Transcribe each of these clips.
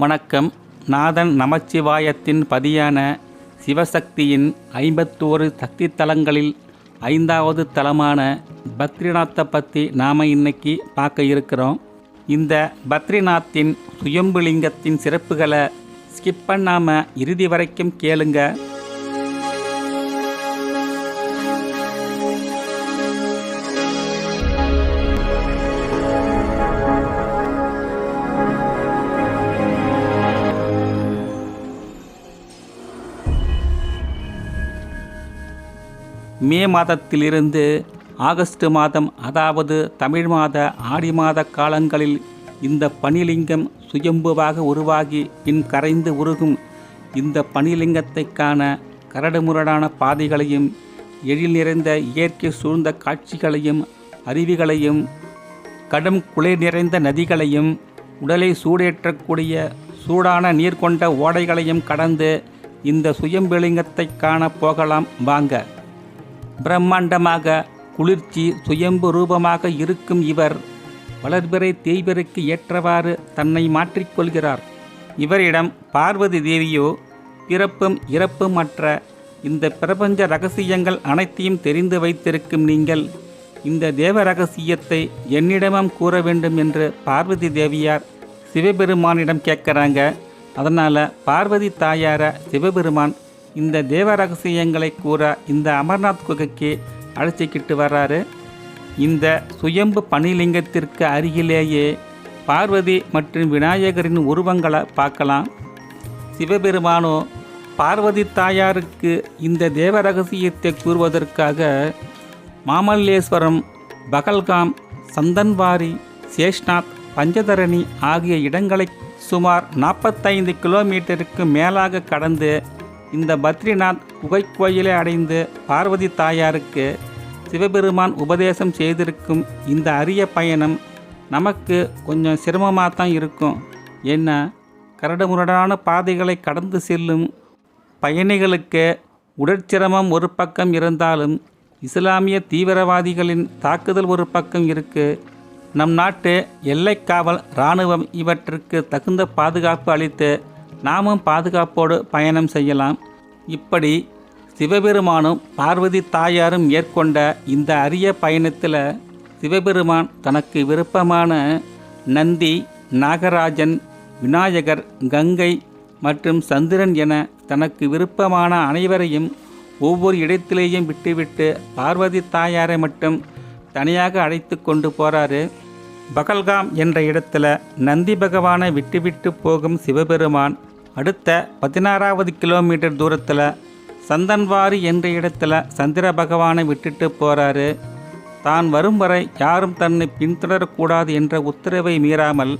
வணக்கம். நாதன் நமச்சிவாயத்தின் பதியான சிவசக்தியின் ஐம்பத்தோரு சக்தி தலங்களில் ஐந்தாவது தலமான பத்ரிநாத்தை பற்றி நாம் இன்னைக்கு பார்க்க இருக்கிறோம். இந்த பத்ரிநாத்தின் சுயம்புலிங்கத்தின் சிறப்புகளை ஸ்கிப் பண்ணாமல் இறுதி வரைக்கும் கேளுங்கள் மே மாதத்திலிருந்து ஆகஸ்ட் மாதம் அதாவது தமிழ் மாத ஆடி மாத காலங்களில் இந்த பனிலிங்கம் சுயம்புவாக உருவாகி பின் கரைந்து உருகும். இந்த பனிலிங்கத்தை காண கரடுமுரடான பாதைகளையும் எழில் நிறைந்த இயற்கை சூழ்ந்த காட்சிகளையும் அருவிகளையும் கடும் குளிர் நிறைந்த நதிகளையும் உடலை சூடேற்றக்கூடிய சூடான நீர் கொண்ட ஓடைகளையும் கடந்து இந்த சுயம்புலிங்கத்தை காண போகலாம். வாங்க. பிரம்மாண்டமாக குளிர்ச்சி சுயம்பு ரூபமாக இருக்கும் இவர் வளர்பிறை தேய்பிறைக்கு ஏற்றவாறு தன்னை மாற்றிக்கொள்கிறார் இவரிடம் பார்வதி தேவியோ பிறப்பும் இறப்பும் மற்ற இந்த பிரபஞ்ச ரகசியங்கள் அனைத்தையும் தெரிந்து வைத்திருக்கும் நீங்கள் இந்த தேவ ரகசியத்தை என்னிடமும் கூற வேண்டும் என்று பார்வதி தேவியார் சிவபெருமானிடம் கேட்குறாங்க. அதனால் பார்வதி தாயார சிவபெருமான் இந்த தேவ ரகசியங்களை கூற இந்த அமர்நாத் குகைக்கு அழைச்சிக்கிட்டு வர்றாரு இந்த சுயம்பு பனிலிங்கத்திற்கு அருகிலேயே பார்வதி மற்றும் விநாயகரின் உருவங்களை பார்க்கலாம். சிவபெருமானோ பார்வதி தாயாருக்கு இந்த தேவ ரகசியத்தை கூறுவதற்காக மாமல்லேஸ்வரம் பகல்காம் சந்தன்வாரி சேஷ்நாத் பஞ்சதரணி ஆகிய இடங்களை சுமார் நாற்பத்தைந்து கிலோமீட்டருக்கு மேலாக கடந்து இந்த பத்ரிநாத் குகை கோயிலை அடைந்து பார்வதி தாயாருக்கு சிவபெருமான் உபதேசம் செய்திருக்கும் இந்த அரிய பயணம் நமக்கு கொஞ்சம் சிரமமாக தான் இருக்கும். ஏன்னா கரடுமுரடான பாதைகளை கடந்து செல்லும் பயணிகளுக்கு உடற்சிரமம் ஒரு பக்கம் இருந்தாலும் இஸ்லாமிய தீவிரவாதிகளின் தாக்குதல் ஒரு பக்கம் இருக்கு. நம் நாட்டு எல்லைக்காவல் இராணுவம் இவற்றுக்கு தகுந்த பாதுகாப்பு அளித்து நாமும் பாதுகாப்போடு பயணம் செய்யலாம். இப்படி சிவபெருமானும் பார்வதி தாயாரும் மேற்கொண்ட இந்த அரிய பயணத்தில் சிவபெருமான் தனக்கு விருப்பமான நந்தி நாகராஜன் விநாயகர் கங்கை மற்றும் சந்திரன் என தனக்கு விருப்பமான அனைவரையும் ஒவ்வொரு இடத்திலேயும் விட்டுவிட்டு பார்வதி தாயாரை மட்டும் தனியாக அழைத்து கொண்டு போகிறாரு பகல்காம் என்ற இடத்துல நந்தி பகவானை விட்டுவிட்டு போகும் சிவபெருமான் அடுத்த பதினாறாவது கிலோமீட்டர் தூரத்தில் சந்தன்வாரி என்ற இடத்துல சந்திர பகவானை விட்டுட்டு போகிறாரு தான் வரும் வரை யாரும் தன்னை பின்தொடரக்கூடாது என்ற உத்தரவை மீறாமல்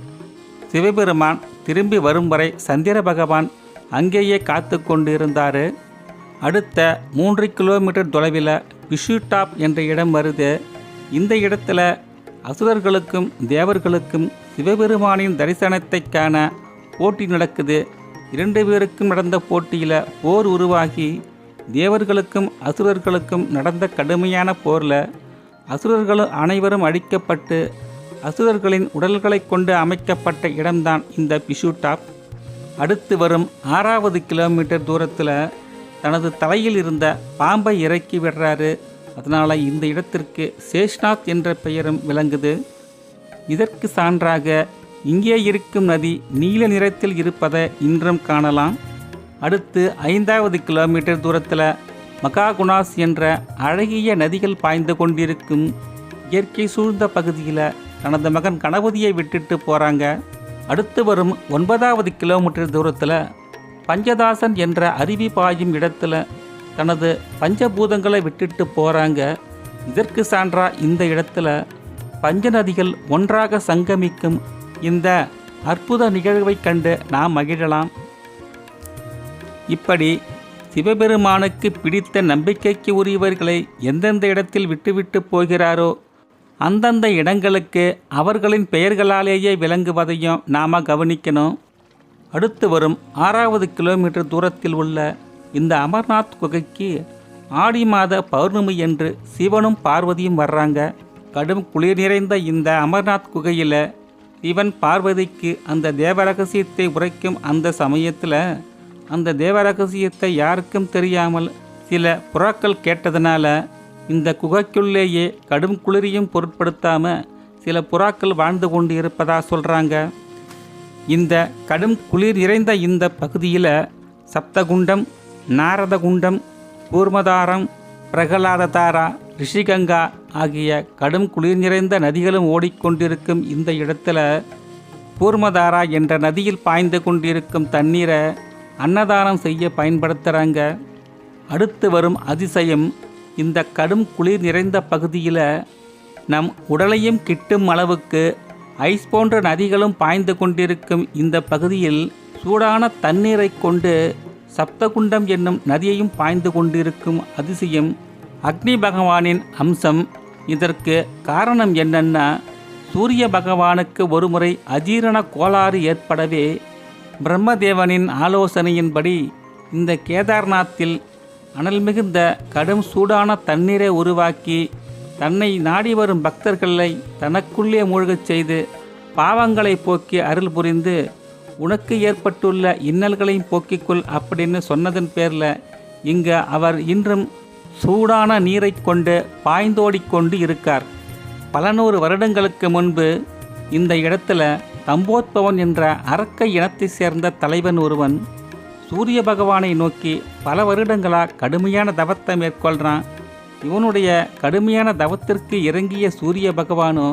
சிவபெருமான் திரும்பி வரும் வரை சந்திர பகவான் அங்கேயே காத்து கொண்டிருந்தார். அடுத்த மூன்று கிலோமீட்டர் தொலைவில் விஷு டாப் என்ற இடம் வருது. இந்த இடத்துல அசுரர்களுக்கும் தேவர்களுக்கும் சிவபெருமானின் தரிசனத்தை காண போட்டி நடக்குது. இரண்டு பேருக்கும் நடந்த போட்டியில் போர் உருவாகி தேவர்களுக்கும் அசுரர்களுக்கும் நடந்த கடுமையான போரில் அசுரர்களும் அனைவரும் அழிக்கப்பட்டு அசுரர்களின் உடல்களை கொண்டு அமைக்கப்பட்ட இடம்தான் இந்த பிஷு டாப் அடுத்து வரும் ஆறாவது கிலோமீட்டர் தூரத்தில் தனது தலையில் இருந்த பாம்பை இறக்கி விடுறாரு. அதனால் இந்த இடத்திற்கு சேஷ்நாத் என்ற பெயரும் விளங்குது. இதற்கு சான்றாக இங்கே இருக்கும் நதி நீல நிறத்தில் இருப்பதை இன்றும் காணலாம். அடுத்து ஐந்தாவது கிலோமீட்டர் தூரத்தில் மகாகுணாஸ் என்ற அழகிய நதிகள் பாய்ந்து கொண்டிருக்கும் இயற்கை சூழ்ந்த பகுதியில் தனது மகன் கணபதியை விட்டுட்டு போகிறாங்க அடுத்து வரும் ஒன்பதாவது கிலோமீட்டர் தூரத்தில் பஞ்சதாசன் என்ற அருவி பாயும் இடத்துல தனது பஞ்சபூதங்களை விட்டுட்டு போகிறாங்க இதற்கு சான்றா இந்த இடத்துல பஞ்ச நதிகள் ஒன்றாக சங்கமிக்கும் இந்த அற்புத நிகழ்வைக் கண்டு நாம் மகிழலாம். இப்படி சிவபெருமானுக்கு பிடித்த நம்பிக்கைக்கு உரியவர்களை எந்தெந்த இடத்தில் விட்டுவிட்டு போகிறாரோ அந்தந்த இடங்களுக்கு அவர்களின் பெயர்களாலேயே விளங்குவதையும் நாம் கவனிக்கணும். அடுத்து வரும் ஆறாவது கிலோமீட்டர் தூரத்தில் உள்ள இந்த அமர்நாத் குகைக்கு ஆடி மாத பௌர்ணமி என்று சிவனும் பார்வதியும் வர்றாங்க. கடும் குளிர் நிறைந்த இந்த அமர்நாத் குகையில் சிவன் பார்வதிக்கு அந்த தேவ ரகசியத்தை உரைக்கும் அந்த சமயத்தில் அந்த தேவ ரகசியத்தை யாருக்கும் தெரியாமல் சில புறாக்கள் கேட்டதனால இந்த குகைக்குள்ளேயே கடும் குளிரியும் பொருட்படுத்தாமல் சில புறாக்கள் வாழ்ந்து கொண்டு இருப்பதா சொல்கிறாங்க இந்த கடும் குளிர் நிறைந்த இந்த பகுதியில் சப்தகுண்டம் நாரதகுண்டம் கூர்மதாரம் பிரகலாததாரா ரிஷிகங்கா ஆகிய கடும் குளிர் நிறைந்த நதிகளும் ஓடிக்கொண்டிருக்கும் இந்த இடத்துல பூர்மதாரா என்ற நதியில் பாய்ந்து கொண்டிருக்கும் தண்ணீரை அன்னதானம் செய்ய பயன்படுத்துகிறாங்க அடுத்து வரும் அதிசயம் இந்த கடும் குளிர் நிறைந்த பகுதியில் நம் உடலையும் கிட்டும் அளவுக்கு ஐஸ் போன்ற நதிகளும் பாய்ந்து கொண்டிருக்கும் இந்த பகுதியில் சூடான தண்ணீரை கொண்டு சப்தகுண்டம் என்னும் நதியையும் பாய்ந்து கொண்டிருக்கும் அதிசயம் அக்னி பகவானின் அம்சம். இதற்கு காரணம் என்னன்னா சூரிய பகவானுக்கு ஒருமுறை அஜீரண கோளாறு ஏற்படவே பிரம்மதேவனின் ஆலோசனையின்படி இந்த கேதார்நாத்தில் அனல் மிகுந்த கடும் சூடான தண்ணீரை உருவாக்கி தன்னை நாடி வரும் பக்தர்களை தனக்குள்ளே மூழ்கச் செய்து பாவங்களை போக்கி அருள் புரிந்து உனக்கு ஏற்பட்டுள்ள இன்னல்களையும் போக்கிக்கொள் அப்படின்னு சொன்னதன் பேரில் இங்கே அவர் இன்றும் சூடான நீரை கொண்டு பாய்ந்தோடிக்கொண்டு இருக்கார். பல நூறு வருடங்களுக்கு முன்பு இந்த இடத்துல தம்போத்பவன் என்ற அரக்க இனத்தை சேர்ந்த தலைவன் ஒருவன் சூரிய பகவானை நோக்கி பல வருடங்களாக கடுமையான தவத்தை மேற்கொள்கிறான் இவனுடைய கடுமையான தவத்திற்கு இறங்கிய சூரிய பகவானோ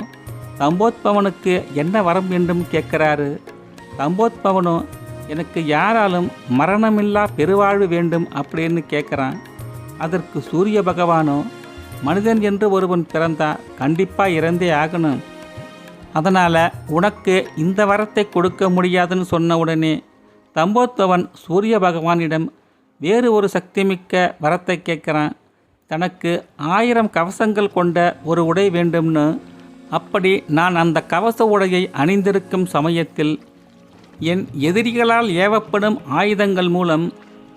தம்போத்பவனுக்கு என்ன வரம் என்றும் கேட்கிறாரு. தம்போத்பவனோ எனக்கு யாராலும் மரணமில்லா பெருவாழ்வு வேண்டும் அப்படின்னு கேட்குறான் அதற்கு சூரிய பகவானோ மனிதன் என்று ஒருவன் பிறந்தா கண்டிப்பாக இறந்தே ஆகணும். அதனால் உனக்கு இந்த வரத்தை கொடுக்க முடியாதுன்னு சொன்ன உடனே தம்போத்பவன் சூரிய பகவானிடம் வேறு ஒரு சக்திமிக்க வரத்தை கேட்குறான் தனக்கு ஆயிரம் கவசங்கள் கொண்ட ஒரு உடை வேண்டும்னு அப்படி நான் அந்த கவச உடையை அணிந்திருக்கும் சமயத்தில் என் எதிரிகளால் ஏவப்படும் ஆயுதங்கள் மூலம்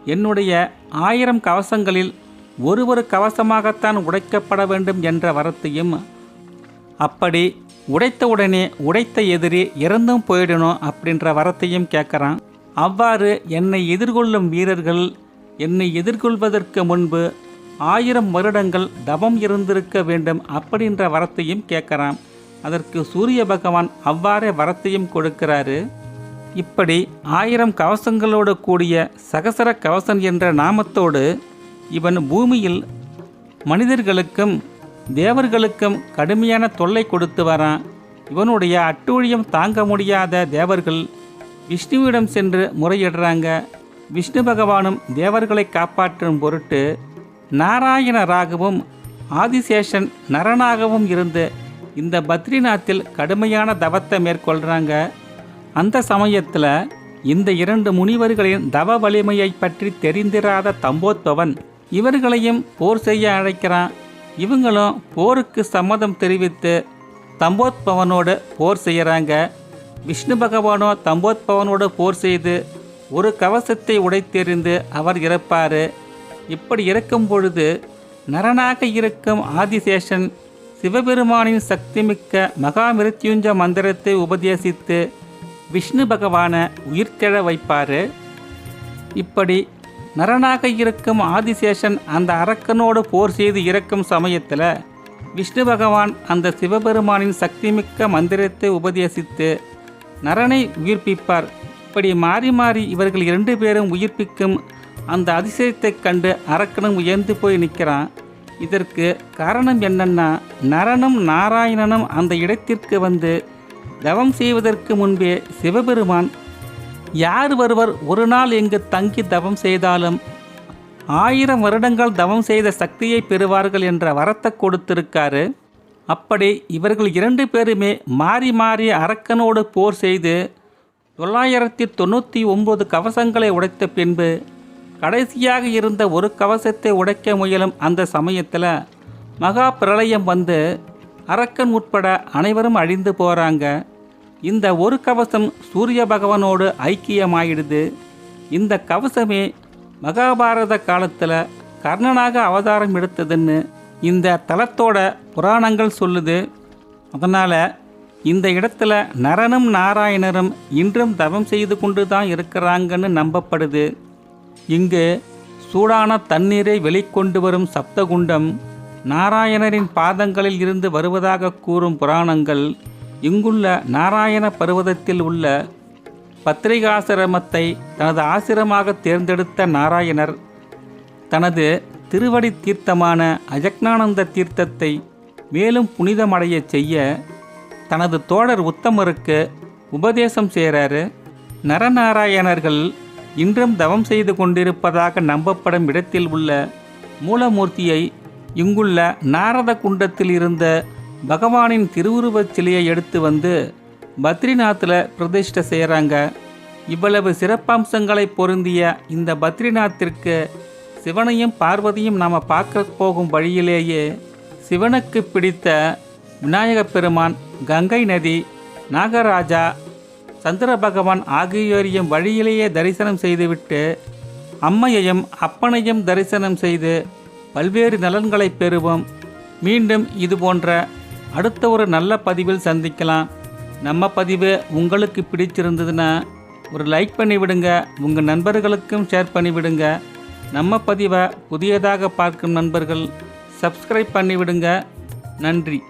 என்னுடைய ஆயிரம் கவசங்களில் ஒரு ஒரு கவசமாகத்தான் உடைக்கப்பட வேண்டும் என்ற வரத்தையும் அப்படி உடைத்தவுடனே உடைத்த எதிரி இறந்தும் போயிடணும் அப்படின்ற வரத்தையும் கேட்குறான். அவ்வாறு என்னை எதிர்கொள்ளும் வீரர்கள் என்னை எதிர்கொள்வதற்கு முன்பு ஆயிரம் வருடங்கள் தவம் இருந்திருக்க வேண்டும் அப்படின்ற வரத்தையும் கேட்குறான். அதற்கு சூரிய பகவான் அவ்வாறே வரத்தையும் கொடுக்கிறாரு. இப்படி ஆயிரம் கவசங்களோடு கூடிய சகசர கவசன் என்ற நாமத்தோடு இவன் பூமியில் மனிதர்களுக்கும் தேவர்களுக்கும் கடுமையான தொல்லை கொடுத்து வரான். இவனுடைய அட்டூழியம் தாங்க முடியாத தேவர்கள் விஷ்ணுவிடம் சென்று முறையிடுறாங்க. விஷ்ணு பகவானும் தேவர்களை காப்பாற்றும் பொருட்டு நாராயணராகவும் ஆதிசேஷன் நரனாகவும் இருந்து இந்த பத்ரிநாத்தில் கடுமையான தவத்தை மேற்கொள்கிறாங்க அந்த சமயத்தில் இந்த இரண்டு முனிவர்களின் தவ வலிமையை பற்றி தெரிந்திராத தம்போத்பவன் இவர்களையும் போர் செய்ய அழைக்கிறான். இவங்களும் போருக்கு சம்மதம் தெரிவித்து தம்போத்பவனோடு போர் செய்கிறாங்க விஷ்ணு பகவானோ தம்போத்பவனோடு போர் செய்து ஒரு கவசத்தை உடைத்தெறிந்து அவர் இறப்பார். இப்படி இறக்கும் பொழுது நரனாக இருக்கும் ஆதிசேஷன் சிவபெருமானின் சக்திமிக்க மகாமிருத்யுஞ்ச மந்திரத்தை உபதேசித்து விஷ்ணு பகவானை உயிர்த்தெழ வைப்பார். இப்படி நரனாக இருக்கும் ஆதிசேஷன் அந்த அரக்கனோடு போர் செய்து இறக்கும் சமயத்தில் விஷ்ணு பகவான் அந்த சிவபெருமானின் சக்திமிக்க மந்திரத்தை உபதேசித்து நரனை உயிர்ப்பிப்பார். இப்படி மாறி மாறி இவர்கள் இரண்டு பேரும் உயிர்ப்பிக்கும் அந்த அதிசயத்தைக் கண்டு அரக்கனும் உயர்ந்து போய் நிற்கிறான். இதற்கு காரணம் என்னன்னா நரனும் நாராயணனும் அந்த இடத்திற்கு வந்து தவம் செய்வதற்கு முன்பே சிவபெருமான் யார் ஒருவர் ஒரு நாள் இங்கு தங்கி தவம் செய்தாலும் ஆயிரம் வருடங்கள் தவம் செய்த சக்தியை பெறுவார்கள் என்ற வரத்தை கொடுத்திருக்காரு. அப்படி இவர்கள் இரண்டு பேருமே மாறி மாறி அரக்கனோடு போர் செய்து தொள்ளாயிரத்தி தொண்ணூற்றி ஒம்பது கவசங்களை உடைத்த பின்பு கடைசியாக இருந்த ஒரு கவசத்தை உடைக்க முயலும் அந்த சமயத்தில் மகா பிரளயம் வந்து அரக்கன் உட்பட அனைவரும் அழிந்து போகிறாங்க இந்த ஒரு கவசம் சூரிய பகவானோடு ஐக்கியமாயிடுது. இந்த கவசமே மகாபாரத காலத்தில் கர்ணனாக அவதாரம் எடுத்ததுன்னு இந்த தலத்தோட புராணங்கள் சொல்லுது. அதனால் இந்த இடத்துல நரனும் நாராயணரும் இன்றும் தவம் செய்து கொண்டு தான் இருக்கிறாங்கன்னு நம்பப்படுது. இங்கு சூடான தண்ணீரை வெளிக்கொண்டு வரும் சப்தகுண்டம் நாராயணரின் பாதங்களில் இருந்து வருவதாக கூறும் புராணங்கள் இங்குள்ள நாராயண பர்வதத்தில் உள்ள பத்திரிகாசிரமத்தை தனது ஆசிரமாக தேர்ந்தெடுத்த நாராயணர் தனது திருவடி தீர்த்தமான அஜக்னானந்த தீர்த்தத்தை மேலும் புனிதமடையச் செய்ய தனது தோழர் உத்தமருக்கு உபதேசம் செய்கிறாரு. நரநாராயணர்கள் இன்றும் தவம் செய்து கொண்டிருப்பதாக நம்பப்படும் இடத்தில் உள்ள மூலமூர்த்தியை இங்குள்ள நாரத குண்டத்தில் இருந்த பகவானின் திருவுருவச் சிலையை எடுத்து வந்து பத்ரிநாத்தில் பிரதிஷ்டை செய்கிறாங்க இவ்வளவு சிறப்பம்சங்களை பொருந்திய இந்த பத்ரிநாத்திற்கு சிவனையும் பார்வதியும் நாம் பார்க்க போகும் வழியிலேயே சிவனுக்கு பிடித்த விநாயகப் பெருமான் கங்கை நதி நாகராஜா சந்திர பகவான் ஆகியோரையும் வழியிலேயே தரிசனம் செய்துவிட்டு அம்மையையும் அப்பனையும் தரிசனம் செய்து பல்வேறு நலன்களை பெறுவோம். மீண்டும் இது போன்ற அடுத்த ஒரு நல்ல பதிவில் சந்திக்கலாம். நம்ம பதிவு உங்களுக்கு பிடிச்சிருந்ததுன்னா ஒரு லைக் பண்ணிவிடுங்க. உங்கள் நண்பர்களுக்கும் ஷேர் பண்ணிவிடுங்க. நம்ம பதிவை புதியதாக பார்க்கும் நண்பர்கள் சப்ஸ்கிரைப் பண்ணிவிடுங்க. நன்றி.